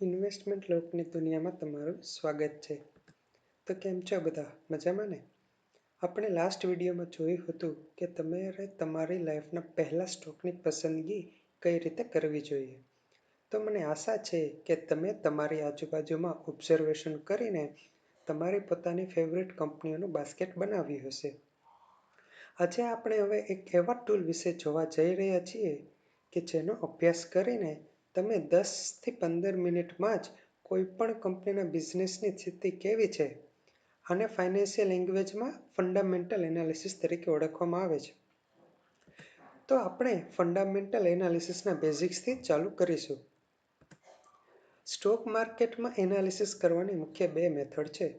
Investment લોકની દુનિયામાં તમારું સ્વાગત છે. તો કેમ છો બધા? મજામાં ને? આપણે લાસ્ટ વિડીયોમાં જોયું હતું કે તમારે તમારી લાઈફના પહેલા સ્ટોકની પસંદગી કઈ રીતે કરવી જોઈએ. તો મને આશા છે કે તમે તમારી આજુબાજુમાં ઓબ્ઝર્વેશન કરીને તમારી પોતાની ફેવરેટ કંપનીઓનું બાસ્કેટ બનાવ્યું હશે. આજે આપણે હવે એક એવા ટૂલ વિશે જોવા જઈ રહ્યા છીએ કે જેનો અભ્યાસ કરીને તમે દસથી પંદર મિનિટમાં જ કોઈ પણ કંપનીના બિઝનેસની સ્થિતિ કેવી છે? આને ફાઇનાન્શિયલ લેંગ્વેજમાં ફંડામેન્ટલ એનાલિસિસ તરીકે ઓળખવામાં આવે છે. તો આપણે ફંડામેન્ટલ એનાલિસિસના બેઝિક્સથી ચાલુ કરીશું. સ્ટોક માર્કેટમાં એનાલિસિસ કરવાની મુખ્ય બે મેથડ છે.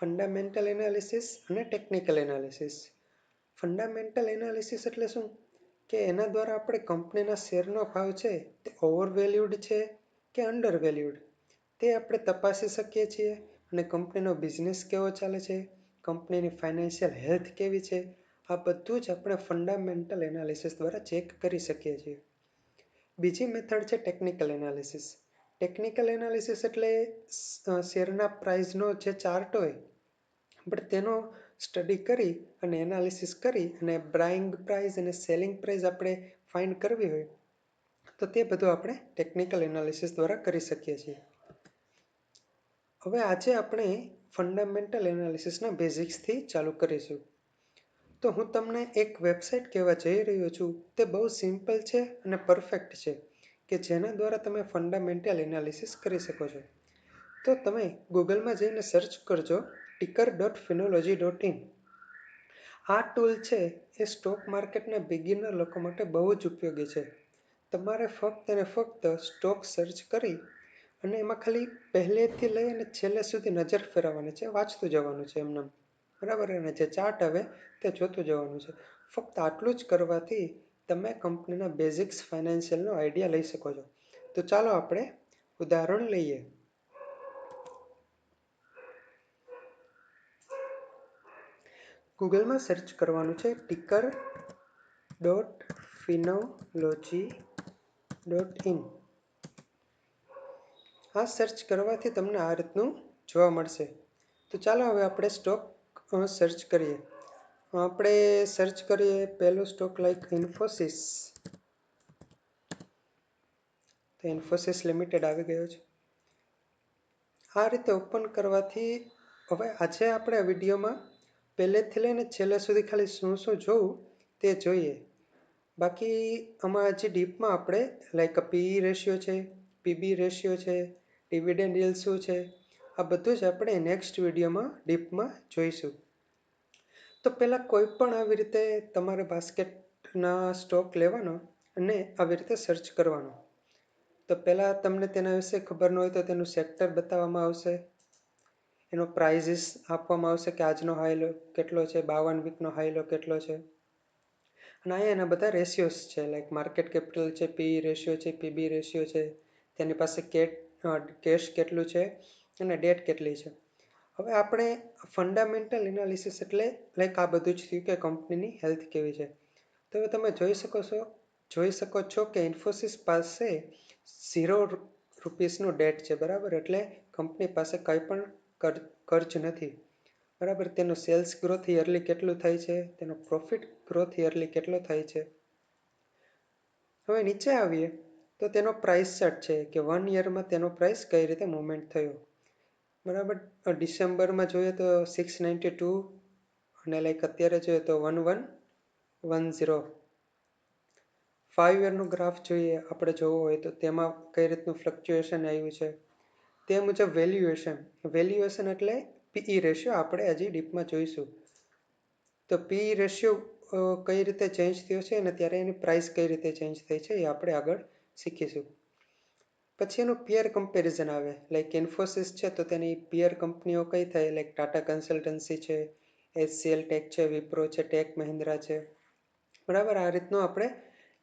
ફંડામેન્ટલ એનાલિસિસ અને ટેકનિકલ એનાલિસિસ. ફંડામેન્ટલ એનાલિસિસ એટલે શું? કે એના દ્વારા આપણે કંપનીના શેરનો ભાવ છે તે ઓવરવેલ્યુડ છે કે અંડરવેલ્યુડ? તે આપણે તપાસી શકીએ છીએ. અને કંપનીનો બિઝનેસ કેવો ચાલે છે? કંપનીની ફાઇનાન્શિયલ હેલ્થ કેવી છે? આ બધું જ આપણે ફંડામેન્ટલ એનાલિસિસ દ્વારા ચેક કરી શકીએ છીએ. બીજી મેથડ છે ટેકનિકલ એનાલિસિસ. ટેકનિકલ એનાલિસિસ એટલે શેરના પ્રાઇઝનો જે ચાર્ટ હોય આપણે તેનો સ્ટડી કરી અને એનાલિસિસ કરી અને બ્રાઇંગ પ્રાઇઝ અને સેલિંગ પ્રાઇઝ આપણે ફાઇન્ડ કરવી હોય, તો તે બધું આપણે ટેકનિકલ એનાલિસિસ દ્વારા કરી શકીએ છીએ. હવે આજે આપણે ફંડામેન્ટલ એનાલિસિસના બેઝિક્સથી ચાલુ કરીશું. તો હું તમને એક વેબસાઇટ કહેવા જઈ રહ્યો છું, તે બહુ સિમ્પલ છે અને પરફેક્ટ છે, કે જેના દ્વારા તમે ફંડામેન્ટલ એનાલિસિસ કરી શકો છો. તો તમે ગૂગલમાં જઈને સર્ચ કરજો ticker dot Finology dot in આ ટૂલ છે એ સ્ટોક માર્કેટના બિગિનર લોકો માટે બહુ જ ઉપયોગી છે. તમારે ફક્ત અને ફક્ત સ્ટોક સર્ચ કરી અને એમાં ખાલી પહેલેથી લઈ અને છેલ્લે સુધી નજર ફેરવવાની છે, વાંચતું જવાનું છે એમને બરાબર? અને જે ચાર્ટ આવે તે જોતું જવાનું છે. ફક્ત આટલું જ કરવાથી તમે કંપનીના બેઝિક્સ ફાઇનાન્શિયલનો આઈડિયા લઈ શકો છો. તો ચાલો આપણે ઉદાહરણ લઈએ. ગૂગલમાં સર્ચ કરવાનું છે ticker dot Finology dot in. આ સર્ચ કરવાથી તમને આ રીતનું જોવા મળશે. તો ચાલો હવે આપણે સ્ટોક સર્ચ કરીએ. આપણે સર્ચ કરીએ પહેલો સ્ટોક લાઈક ઇન્ફોસિસ. તો ઇન્ફોસિસ લિમિટેડ આવી ગયો છે. આ રીતે ઓપન કરવાથી, હવે આજે આપણે વિડીયોમાં પહેલેથી લઈને છેલ્લે સુધી ખાલી શું શું જોવું તે જોઈએ. બાકી આમાં હજી ડીપમાં આપણે લાઈક પીઈ રેશિયો છે પીબી રેશિયો છે ડિવિડન્ડ યીલ્ડ શું છે, આ બધું જ આપણે નેક્સ્ટ વિડીયોમાં ડીપમાં જોઈશું. તો પહેલાં કોઈ પણ આવી રીતે તમારે બાસ્કેટના સ્ટોક લેવાનો અને આવી રીતે સર્ચ કરવાનો. તો પહેલાં તમને તેના વિશે ખબર ન હોય તો તેનું સેક્ટર બતાવવામાં આવશે. એનો પ્રાઇઝીસ આપવામાં આવશે કે આજનો હાઈલો કેટલો છે, બાવન વીકનો હાઈલો કેટલો છે. અને અહીંયા એના બધા રેશિયોસ છે લાઈક માર્કેટ કેપિટલ છે પી રેશિયો છે પીબી રેશિયો છે, તેની પાસે કેટ કેશ કેટલું છે અને ડેટ કેટલી છે. હવે આપણે ફંડામેન્ટલ એનાલિસિસ એટલે લાઈક આ બધું જ થયું કે કંપનીની હેલ્થ કેવી છે. તો હવે તમે જોઈ શકો છો, જોઈ શકો છો કે ઇન્ફોસિસ પાસે ઝીરો રૂપીસનું ડેટ છે, બરાબર? એટલે કંપની પાસે કંઈ પણ ખર્ચ નથી. બરાબર, તેનું સેલ્સ ગ્રોથ યરલી કેટલું થાય છે? તેનો પ્રોફિટ ગ્રોથ યરલી કેટલો થાય છે? હવે નીચે આવીએ, તો તેનો પ્રાઇસ ચાર્ટ છે કે વન યરમાં તેનો પ્રાઇસ કઈ રીતે મૂવમેન્ટ થયો? બરાબર ડિસેમ્બરમાં જોઈએ તો સિક્સ નાઇન્ટી ટુ અને લાઈક અત્યારે જોઈએ તો one one one zero five યરનું graph જોઈએ, આપણે જોવો હોય તો તેમાં કઈ રીતનું ફ્લક્ચ્યુએશન આવ્યું છે? તે મુજબ વેલ્યુએશન વેલ્યુએશન એટલે પીઈ રેશિયો આપણે હજી ડીપમાં જોઈશું. તો પીઈ રેશિયો કઈ રીતે ચેન્જ થયો છે અને ત્યારે એની પ્રાઇસ કઈ રીતે ચેન્જ થઈ છે એ આપણે આગળ શીખીશું. પછી એનું પિયર કમ્પેરિઝન આવે. લાઈક ઇન્ફોસિસ છે તો તેની પિયર કંપનીઓ કઈ થાય? લાઈક ટાટા કન્સલ્ટન્સી છે એચસીએલ ટેક છે વિપ્રો છે ટેક મહિન્દ્રા છે. બરાબર? આ રીતનું આપણે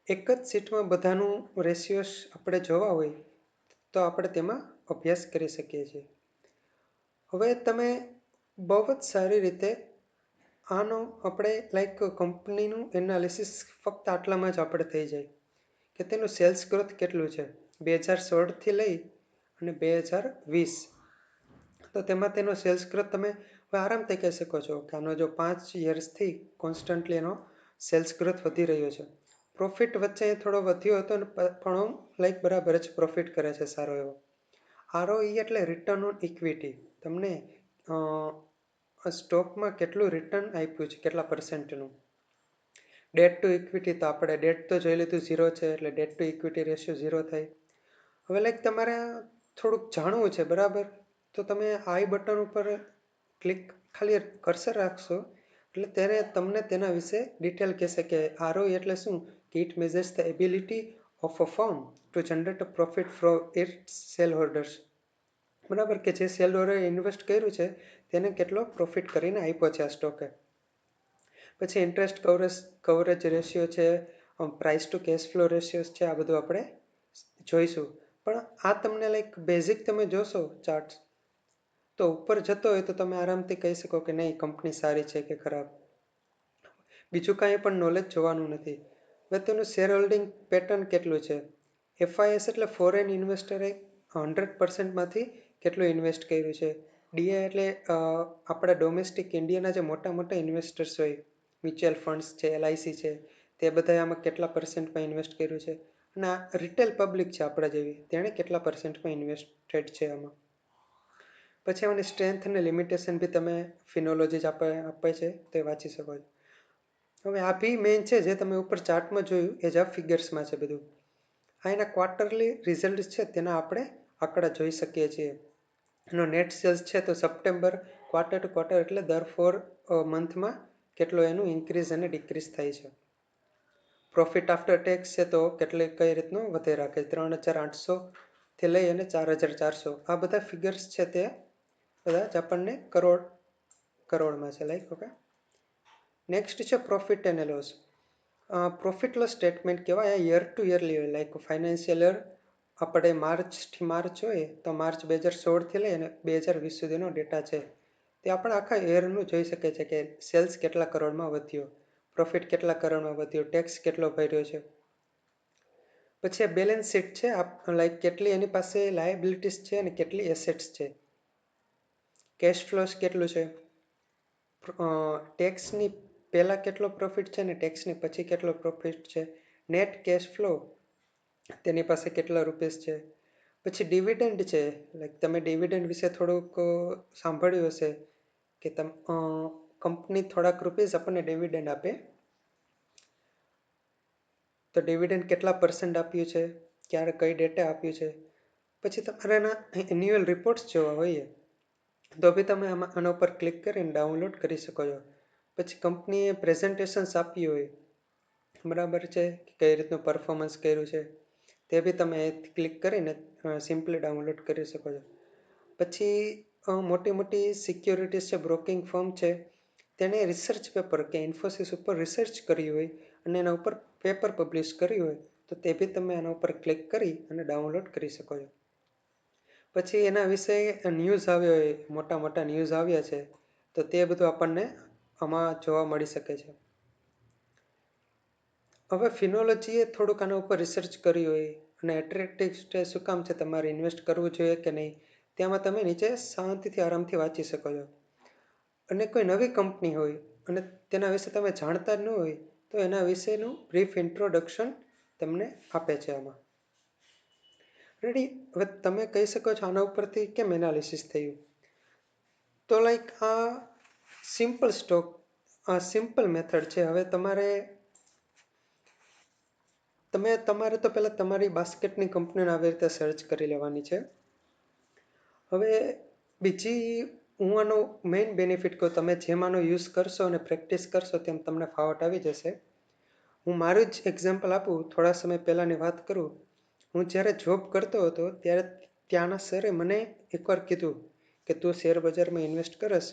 એક જ સીટમાં બધાનું રેશિયોસ આપણે જોવા હોય તો આપણે તેમાં અભ્યાસ કરી શકીએ છીએ. હવે તમે બહુ જ સારી રીતે આનો આપણે લાઈક કંપનીનું એનાલિસિસ ફક્ત આટલામાં જ આપણે થઈ જાય કે તેનું સેલ્સ ગ્રોથ કેટલું છે. બે હજાર સોળથી લઈ અને બે હજાર વીસ. તો તેમાં તેનો સેલ્સ ગ્રોથ તમે આરામથી કહી શકો છો કે આનો જો પાંચ યર્સથી કોન્સ્ટન્ટલી એનો સેલ્સ ગ્રોથ વધી રહ્યો છે. પ્રોફિટ વચ્ચે થોડો વધ્યો હતો પણ લાઈક બરાબર જ પ્રોફિટ કરે છે સારો એવો. આરઓઈ એટલે રિટર્ન ઓન ઇક્વિટી તમને સ્ટોકમાં કેટલું રિટર્ન આપ્યું છે, કેટલા પર્સન્ટનું ડેટ ટુ ઇક્વિટી તો આપણે ડેટ તો જોઈ લીધું ઝીરો છે, એટલે debt to equity ratio zero થાય. હવે લાઈક તમારે થોડુંક જાણવું છે, બરાબર? તો તમે આઈ બટન ઉપર ક્લિક ખાલી કર્સર રાખશો, એટલે ત્યારે તમને તેના વિશે ડિટેલ કહેશે કે આરઓઈ એટલે શું? It measures the ability of a firm to generate a profit from its shareholders બરાબર કે જે સેલ હોલ્ડરે ઇન્વેસ્ટ કર્યું છે, તેને કેટલો પ્રોફિટ કરીને આપ્યો છે આ સ્ટોકે પછી ઇન્ટરેસ્ટ કવરેજ કવરેજ રેશિયો છે price to cash flow ratios છે, આ બધું આપણે જોઈશું. પણ આ તમને લાઈક બેઝિક તમે જોશો ચાર્ટ્સ તો ઉપર જતો હોય તો તમે આરામથી કહી શકો કે નહીં કંપની સારી છે કે ખરાબ? બીજું કાંઈ પણ નોલેજ જોવાનું નથી. હવે તેનું શેર હોલ્ડિંગ પેટર્ન કેટલું છે એફઆઈએસ એટલે ફોરેન ઇન્વેસ્ટરે હંડ્રેડ પર્સન્ટમાંથી કેટલું ઇન્વેસ્ટ કર્યું છે? ડીઆઈ એટલે આપણા ડોમેસ્ટિક ઇન્ડિયાના જે મોટા મોટા ઇન્વેસ્ટર્સ હોય મ્યુચ્યુઅલ ફંડ્સ છે એલઆઈસી છે, તે બધાએ આમાં કેટલા પર્સન્ટમાં ઇન્વેસ્ટ કર્યું છે? અને આ રિટેલ પબ્લિક છે આપણા જેવી, તેણે કેટલા પર્સન્ટમાં ઇન્વેસ્ટેડ છે આમાં? પછી આની સ્ટ્રેન્થ અને લિમિટેશન બી તમે ફિનોલોજી જ આપે આપે છે, તે વાંચી શકો છો. હવે આ પી મેઇન છે જે તમે ઉપર ચાર્ટમાં જોયું, એ જ આ ફિગર્સમાં છે બધું. આ એના ક્વાર્ટરલી રિઝલ્ટ છે, તેના આપણે આંકડા જોઈ શકીએ છીએ. એનો નેટ સેલ્સ છે તો સપ્ટેમ્બર ક્વાર્ટર ટુ ક્વાર્ટર એટલે દર ફોર મંથમાં કેટલો એનું ઇન્ક્રીઝ અને ડિક્રીઝ થાય છે. પ્રોફિટ આફ્ટર ટેક્સ છે તો કેટલી, કઈ રીતનું વધે રાખે ત્રણ હજાર આઠસોથી લઈ અને ચાર હજાર ચારસો. આ બધા ફિગર્સ છે તે બધા જ આપણને કરોડ, કરોડમાં છે લાઈક ઓકે નેક્સ્ટ છે profit and loss profit loss statement કહેવાય year to yearly level like financial year આપણે માર્ચથી માર્ચ હોય તો માર્ચ બે હજાર સોળથી લઈ અને બે હજાર વીસ સુધીનો ડેટા છે. તે આપણે આખા યરનું જોઈ શકીએ છીએ કે સેલ્સ કેટલા કરોડમાં વધ્યો પ્રોફિટ કેટલા કરોડમાં વધ્યો ટેક્સ કેટલો ભર્યો છે. પછી આ બેલેન્સ શીટ છે લાઈક કેટલી એની પાસે લાયબિલિટીસ છે અને કેટલી એસેટ્સ છે. કેશ ફ્લોસ કેટલું છે? ટેક્સની પહેલાં કેટલો પ્રોફિટ છે ને ટેક્સની પછી કેટલો પ્રોફિટ છે? નેટ કેશ ફ્લો તેની પાસે કેટલા રૂપીસ છે? પછી ડિવિડન્ડ છે લાઈક તમે ડિવિડન્ડ વિશે થોડુંક સાંભળ્યું હશે કે તમ કંપની થોડાક રૂપીસ આપણને ડિવિડન્ડ આપે. તો ડિવિડન્ડ કેટલા પર્સન્ટ આપ્યું છે? ક્યારે કઈ ડેટે આપ્યું છે? પછી તમારે એના એન્યુઅલ રિપોર્ટ્સ જોવા હોઈએ, તો બી તમે આમાં, આના ઉપર ક્લિક કરીને ડાઉનલોડ કરી શકો છો. પછી કંપનીએ પ્રેઝન્ટેશન્સ આપ્યું હોય, બરાબર છે, કે કઈ રીતનું પરફોર્મન્સ કર્યું છે, તે બી તમે ક્લિક કરીને સિમ્પલી ડાઉનલોડ કરી શકો છો. પછી મોટી મોટી સિક્યોરિટીઝ છે બ્રોકિંગ ફર્મ છે, તેણે રિસર્ચ પેપર કે ઇન્ફોસિસ ઉપર રિસર્ચ કરી હોય અને એના ઉપર પેપર પબ્લિશ કર્યું હોય, તો તે બી તમે એના ઉપર ક્લિક કરી અને ડાઉનલોડ કરી શકો છો. પછી એના વિશે ન્યૂઝ આવ્યો હોય, મોટા મોટા ન્યૂઝ આવ્યા છે, તો તે બધું આપણને આમાં જોવા મળી શકે છે. હવે ફિનોલોજીએ થોડુંક આના ઉપર રિસર્ચ કર્યું હોય અને એટ્રેક્ટિવ શું કામ છે તમારે ઇન્વેસ્ટ કરવું જોઈએ કે નહીં, તેમાં તમે નીચે શાંતિથી આરામથી વાંચી શકો છો. અને કોઈ નવી કંપની હોય અને તેના વિશે તમે જાણતા ન હોય, તો એના વિશેનું બ્રીફ ઇન્ટ્રોડક્શન તમને આપે છે આમાં. રેડી હવે તમે કહી શકો છો આના ઉપરથી કેમ એનાલિસિસ થયું? તો લાઈક આ સિમ્પલ સ્ટોક આ સિમ્પલ મેથડ છે. હવે તમારે, તમે તમારે તો પહેલાં તમારી બાસ્કેટની કંપનીને આવી રીતે સર્ચ કરી લેવાની છે. હવે બીજી, હું આનો મેઇન બેનિફિટ કહું, તમે જેમ આનો યુઝ કરશો અને પ્રેક્ટિસ કરશો તેમ તમને ફાવટ આવી જશે. હું મારું જ એક્ઝામ્પલ આપું, થોડા સમય પહેલાંની વાત કરું. હું જ્યારે જોબ કરતો હતો, ત્યારે ત્યાંના સરે મને એકવાર કીધું કે તું શેર બજારમાં ઇન્વેસ્ટ કરસ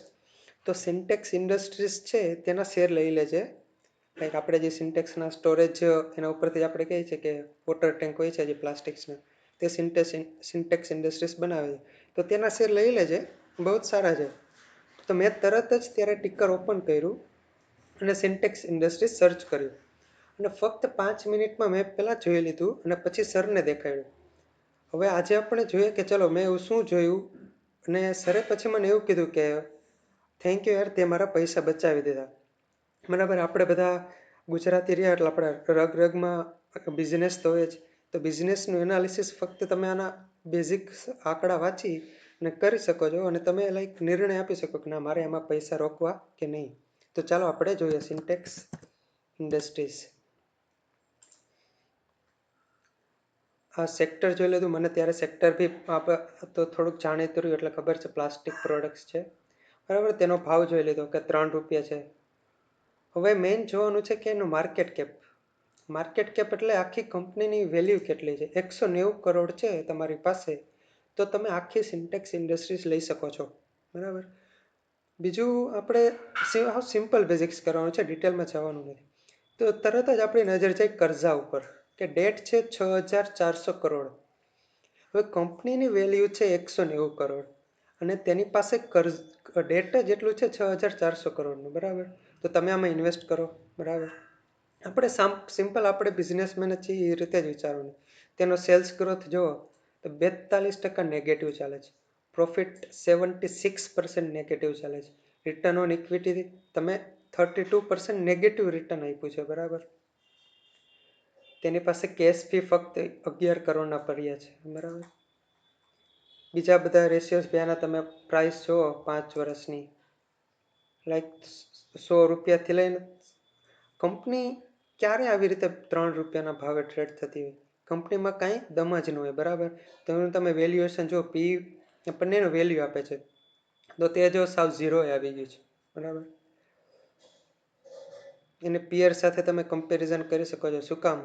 તો સિન્ટેક્સ ઇન્ડસ્ટ્રીઝ છે, તેના શેર લઈ લેજે. લાઈક આપણે જે સિન્ટેક્સના સ્ટોરેજ એના ઉપરથી આપણે કહીએ છીએ કે વોટર ટેન્ક હોય છે જે પ્લાસ્ટિક્સના તે સિન્ટેક્સ સિન્ટેક્સ ઇન્ડસ્ટ્રીઝ બનાવે છે. તો તેના શેર લઈ લેજે, બહુ જ સારા છે. તો મેં તરત જ ત્યારે ટિકર ઓપન કર્યું અને સિન્ટેક્સ ઇન્ડસ્ટ્રીઝ સર્ચ કર્યું. અને ફક્ત પાંચ મિનિટમાં મેં પહેલાં જોઈ લીધું અને પછી સરને દેખાડ્યું. હવે આજે આપણે જોઈએ કે ચલો મેં એવું શું જોયું? અને સરે પછી મને એવું કીધું કે થેન્ક યુ યાર, તે મારા પૈસા બચાવી દીધા. બરાબર, આપણે બધા ગુજરાતી રહ્યા એટલે આપણે રગ રગમાં બિઝનેસ તો હોય જ. તો બિઝનેસનું એનાલિસિસ ફક્ત તમે આના બેઝિક આંકડા વાંચી અને કરી શકો છો અને તમે લાઈક નિર્ણય આપી શકો કે ના, મારે એમાં પૈસા રોકવા કે નહીં. તો ચાલો આપણે જોઈએ સિન્ટેક્સ ઇન્ડસ્ટ્રીઝ આ સેક્ટર જોઈ લીધું, મને ત્યારે સેક્ટર બી તો થોડુંક જાણીતું રહ્યું એટલે ખબર છે પ્લાસ્ટિક પ્રોડક્ટ્સ છે. બરાબર? તેનો ભાવ જોઈ લીધો કે ત્રણ રૂપિયા છે. હવે મેઇન જોવાનું છે કે એનું માર્કેટ કેપ માર્કેટ કેપ એટલે આખી કંપનીની વેલ્યુ કેટલી છે? એકસો નેવું કરોડ છે તમારી પાસે. તો તમે આખી સિન્ટેક્સ ઇન્ડસ્ટ્રીઝ લઈ શકો છો. બરાબર? બીજું આપણે હાવ સિમ્પલ બેઝિક્સ કરવાનું છે. ડિટેલમાં જવાનું નથી. તો તરત જ આપણી નજર જાય કરઝા ઉપર, કે ડેટ છે છ હજાર ચારસો કરોડ. હવે કંપનીની વેલ્યુ છે એકસો નેવું કરોડ. અને તેની પાસે કર્જ ડેટ જ એટલું છે છ હજાર ચારસો કરોડનું, બરાબર? તો તમે આમાં ઇન્વેસ્ટ કરો, બરાબર? આપણે સામ સિમ્પલ આપણે બિઝનેસમેન છીએ, એ રીતે જ વિચારવાનું. તેનો સેલ્સ ગ્રોથ જુઓ, તો બેતાલીસ ટકા નેગેટિવ ચાલે છે. Profit seventy six percent negative ચાલે છે. રિટર્ન ઓન ઇક્વિટી તમે thirty two percent negative return આપ્યું છે, બરાબર? તેની પાસે કેશ ફી ફક્ત અગિયાર કરોડના પડ્યા છે, બરાબર? બીજા બધા રેશિયોઝ બેના તમે પ્રાઇસ જુઓ પાંચ વર્ષની. લાઈક સો રૂપિયાથી લઈને કંપની ક્યારે આવી રીતે ત્રણ રૂપિયાના ભાવે ટ્રેડ થતી હોય? કંપનીમાં કાંઈ દમ જ ન હોય, બરાબર? તો તમે વેલ્યુએશન જો પી આપણને વેલ્યુ આપે છે. તો તે જો સાવ ઝીરો આવી ગયું છે, બરાબર? એને પિયર સાથે તમે કમ્પેરિઝન કરી શકો છો, શું કામ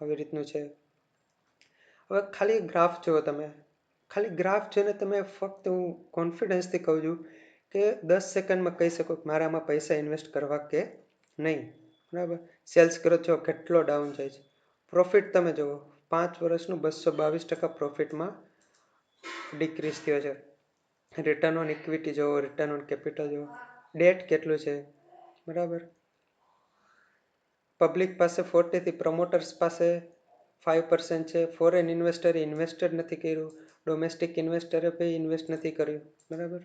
આવી રીતનું છે? હવે ખાલી ગ્રાફ જુઓ તમે. ખાલી ગ્રાફ જોઈને તમે ફક્ત હું કોન્ફિડન્સથી કહું છું કે દસ સેકન્ડમાં કહી શકો કે મારે આમાં પૈસા ઇન્વેસ્ટ કરવા કે નહીં. બરાબર? સેલ્સ ગ્રોથ જો કેટલો ડાઉન જાય છે? પ્રોફિટ તમે જુઓ, પાંચ વર્ષનું બસો બાવીસ ટકા પ્રોફિટમાં ડિક્રીઝ થયો છે. રિટર્ન ઓન ઇક્વિટી જુઓ રિટર્ન ઓન કેપિટલ જુઓ. ડેટ કેટલું છે? બરાબર? પબ્લિક પાસે ફોર્ટીથી પ્રમોટર્સ પાસે ફાઇવ પર્સન્ટ છે. ફોરેન ઇન્વેસ્ટરે ઇન્વેસ્ટેડ નથી કર્યું. ડોમેસ્ટિક ઇન્વેસ્ટરે પણ ઇન્વેસ્ટ નથી કર્યું, બરાબર?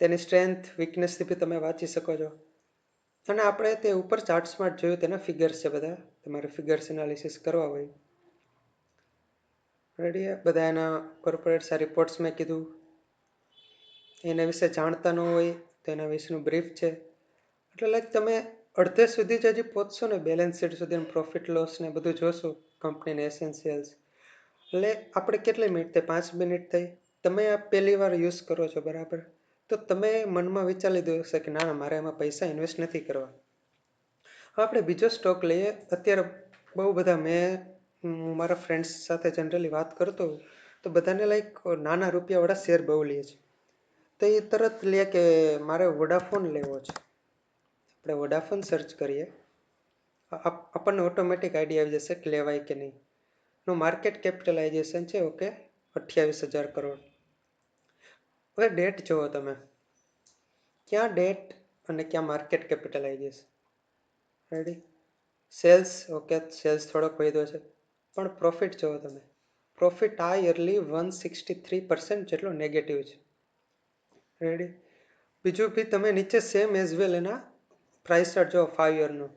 તેની સ્ટ્રેન્થ વીકનેસથી બી તમે વાંચી શકો છો. અને આપણે તે ઉપર ચાર્ટ્સમાં જોયું, તેના ફિગર્સ છે બધા. તમારે ફિગર્સ એનાલિસિસ કરવા હોય. રેડી બધા એના કોર્પોરેટ્સના રિપોર્ટ્સ મેં કીધું. એના વિશે જાણતા ન હોય, તો એના વિશેનું બ્રીફ છે. એટલે લાઈક તમે અડધે સુધી જ હજી પહોંચશો ને બેલેન્સ શીટ સુધી પ્રોફિટ લોસ ને બધું જોશો કંપનીને એસેન્શિયલ્સ એટલે આપણે કેટલી મિનિટ થઈ? પાંચ મિનિટ થઈ? તમે આ પહેલી વાર યુઝ કરો છો, બરાબર? તો તમે મનમાં વિચારી લીધું હશે કે ના મારે એમાં પૈસા ઇન્વેસ્ટ નથી કરવા આપણે બીજો સ્ટોક લઈએ. અત્યારે બહુ બધા મેં, હું, મારા ફ્રેન્ડ્સ સાથે જનરલી વાત કરતો તો બધાને લાઈક નાના રૂપિયાવાળા શેર બહુ લે છે તો એ તરત લે કે મારે વોડાફોન લેવો છે. આપણે વોડાફોન સર્ચ કરીએ. આપણને ઓટોમેટિક આઈડિયા આવી જશે કે લેવાય કે નહીં. નું માર્કેટ કેપિટલાઇઝેશન છે, ઓકે? અઠ્યાવીસ હજાર કરોડ. હવે ડેટ જુઓ તમે. ક્યાં ડેટ અને ક્યાં market capitalization ready sales okay sales થોડોક વધ્યો છે. પણ પ્રોફિટ જુઓ તમે. પ્રોફિટ આ yearly one sixty three percent જેટલો નેગેટિવ છે. રેડી બીજું બી તમે નીચે સેમ એઝ વેલ એના પ્રાઇસ ચાર્ટ જો ફાઇવ યરનું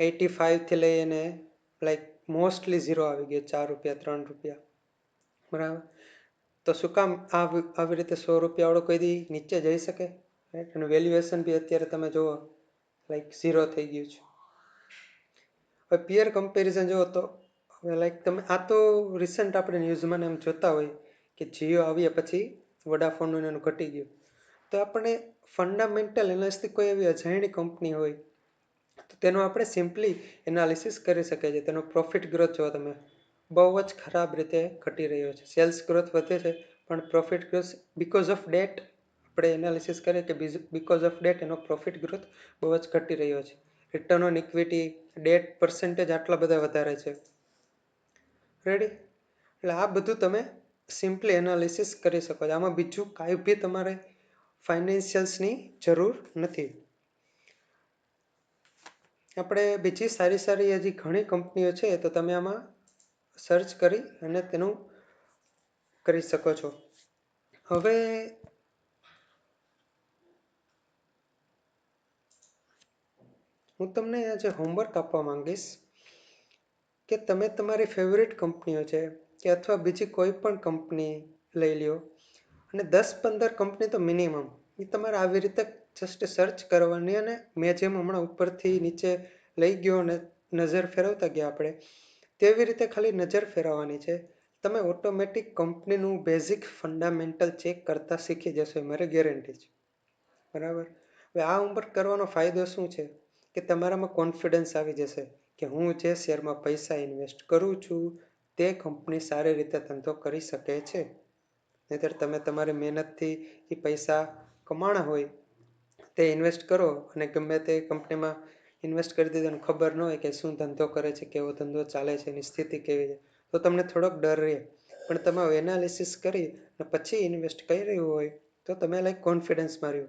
એટી ફાઇવથી લઈને લાઈક મોસ્ટલી ઝીરો આવી ગયો, ચાર રૂપિયા, ત્રણ રૂપિયા. બરાબર? તો શું કામ આ આવી રીતે સો રૂપિયાવાળો કોઈ દી નીચે જઈ શકે? રાઈટ અને વેલ્યુએશન બી અત્યારે તમે જુઓ લાઈક ઝીરો થઈ ગયું છે. હવે પિયર કમ્પેરિઝન જુઓ તો, હવે લાઈક તમે, આ તો રિસન્ટ આપણે ન્યૂઝમાં એમ જોતા હોય કે જીઓ આવ્યા પછી વડાફોનનું એનું ઘટી ગયું. તો આપણે ફંડામેન્ટલ એનાલિસ્ટિક કોઈ એવી અજાણી કંપની હોય તો તેનું આપણે સિમ્પલી એનાલિસિસ કરી શકીએ છીએ. તેનો પ્રોફિટ ગ્રોથ જો તમે. બહુ જ ખરાબ રીતે ઘટી રહ્યો છે. સેલ્સ ગ્રોથ વધે છે, પણ profit growth because of debt આપણે એનાલિસિસ કરીએ કે બિકોઝ ઓફ ડેટ એનો પ્રોફિટ ગ્રોથ બહુ જ ઘટી રહ્યો છે. Return on equity debt percentage આટલા બધા વધારે છે. રેડી એટલે આ બધું તમે સિમ્પલી એનાલિસિસ કરી શકો છો. આમાં બીજું કાંઈ બી તમારે ફાઇનાન્શિયલ્સની જરૂર નથી. આપણે બીજી સારી સારી હજી ઘણી કંપનીઓ છે, તો તમે આમાં સર્ચ કરી અને તેનું કરી શકો છો. હવે હું તમને આજે હોમવર્ક આપવા માંગીશ કે તમે તમારી ફેવરેટ કંપનીઓ છે કે અથવા બીજી કોઈ પણ કંપની લઈ લ્યો અને દસ પંદર કંપની તો મિનિમમ એ તમારે આવી રીતે જસ્ટ સર્ચ કરવાની અને મેં જેમ હમણાં ઉપરથી નીચે લઈ ગયો અને નજર ફેરવતા ગયા આપણે, તેવી રીતે ખાલી નજર ફેરવવાની છે. તમે ઓટોમેટિક કંપનીનું બેઝિક ફંડામેન્ટલ ચેક કરતાં શીખી જશો એ મારી ગેરંટી છે. બરાબર? હવે આ હોમવર્ક કરવાનો ફાયદો શું છે? કે તમારામાં કોન્ફિડન્સ આવી જશે કે હું જે શેરમાં પૈસા ઇન્વેસ્ટ કરું છું, તે કંપની સારી રીતે ધંધો કરી શકે છે. નહીંતર તમે તમારી મહેનતથી એ પૈસા કમાણા હોય તે ઇન્વેસ્ટ કરો અને ગમે તે કંપનીમાં ઇન્વેસ્ટ કરી દીધો અને ખબર ન હોય કે શું ધંધો કરે છે, કેવો ધંધો ચાલે છે, એની સ્થિતિ કેવી છે, તો તમને થોડોક ડર રહે. પણ તમે એનાલિસિસ કરી અને પછી ઇન્વેસ્ટ કરી રહ્યું હોય, તો તમે લાઈક કોન્ફિડન્સમાં રહ્યો.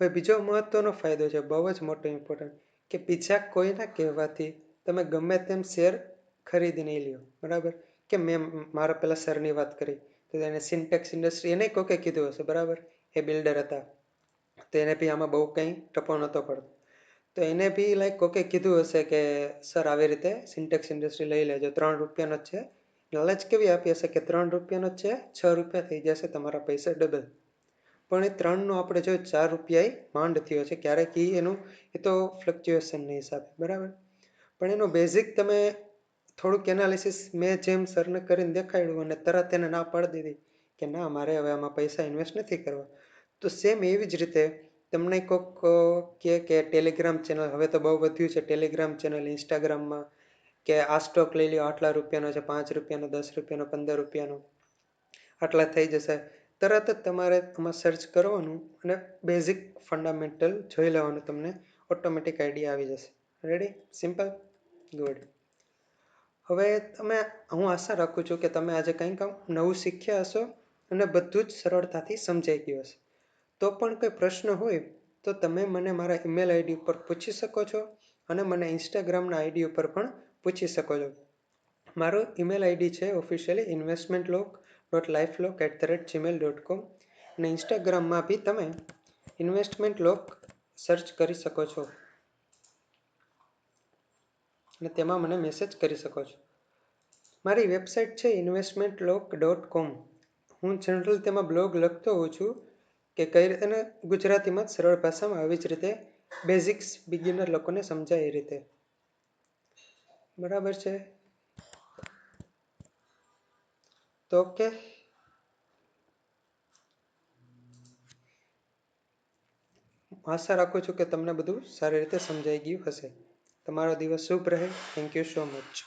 હવે બીજો મહત્વનો ફાયદો છે, બહુ જ મોટો ઇમ્પોર્ટન્ટ કે બીજા કોઈના કહેવાથી તમે ગમે તેમ શેર ખરીદી નહીં લ્યો, બરાબર? કે મેં મારા પહેલાં સરની વાત કરી, તો એને સિન્ટેક્સ ઇન્ડસ્ટ્રી એને કોકે કીધું હશે, બરાબર? એ બિલ્ડર હતા. તો એને બી આમાં બહુ કંઈ ટપો નહોતો પડતો. તો એને બી લાઈક કોકે કીધું હશે કે, સર, આવી રીતે સિન્ટેક્સ ઇન્ડસ્ટ્રી લઈ લેજો. ત્રણ રૂપિયાનો જ છે. લાલચ કેવી આપી હશે કે ત્રણ રૂપિયાનો જ છે? છ રૂપિયા થઈ જશે તમારા પૈસા ડબલ પણ એ ત્રણનો આપણે જો ચાર રૂપિયા માંડ થયો છે, ક્યારેક એ એનું, એ તો ફ્લક્ચ્યુએશનની હિસાબે, બરાબર? પણ એનો બેઝિક તમે થોડુંક એનાલિસિસ મેં જેમ સરને કરીને દેખાડ્યું અને તરત એને ના પાડી દીધી કે ના, મારે હવે આમાં પૈસા ઇન્વેસ્ટ નથી કરવા. તો સેમ એવી જ રીતે તમને કોઈક કહે કે ટેલિગ્રામ ચેનલ હવે તો બહુ વધ્યું છે ટેલિગ્રામ ચેનલ ઇન્સ્ટાગ્રામમાં કે આ સ્ટોક લઈ લ્યો, આટલા રૂપિયાનો છે, પાંચ રૂપિયાનો, દસ રૂપિયાનો, પંદર રૂપિયાનો, આટલા થઈ જશે. તરત જ તમારે આમાં સર્ચ કરવાનું અને બેઝિક ફંડામેન્ટલ જોઈ લેવાનું તમને ઓટોમેટિક આઈડિયા આવી જશે. રેડી સિમ્પલ ગુડ હવે તમે, હું આશા રાખું છું કે તમે આજે કંઈક નવું શીખ્યા હશો અને બધું જ સરળતાથી સમજાઈ ગયું હશે. તો પણ કોઈ પ્રશ્ન હોય, તો તમે મને મારા ઈમેલ આઈડી ઉપર પૂછી શકો છો અને મને ઇન્સ્ટાગ્રામના આઈડી ઉપર પણ પૂછી શકો છો. મારો ઈમેલ આઈડી છે officially investment lock dot life lock at the rate Gmail dot com અને ઇન્સ્ટાગ્રામમાં બી તમે ઇન્વેસ્ટમેન્ટ લોક સર્ચ કરી શકો છો. અને તેમાં મને મેસેજ કરી શકો છો. મારી વેબસાઇટ છે ઇન્વેસ્ટમેન્ટ લોક ડોટ કોમ હું જનરલ તેમાં બ્લોગ લખતો હોઉં છું કે કઈ રીતે અને ગુજરાતીમાં જ સરળ ભાષામાં આવી જ રીતે બેઝિક્સ બિગિનર લોકોને સમજાય એ રીતે. બરાબર છે? તો ઓકે. આશા રાખું છું કે તમને બધું સારી રીતે સમજાઈ ગયું હશે. તમારો દિવસ શુભ રહે. Thank you so much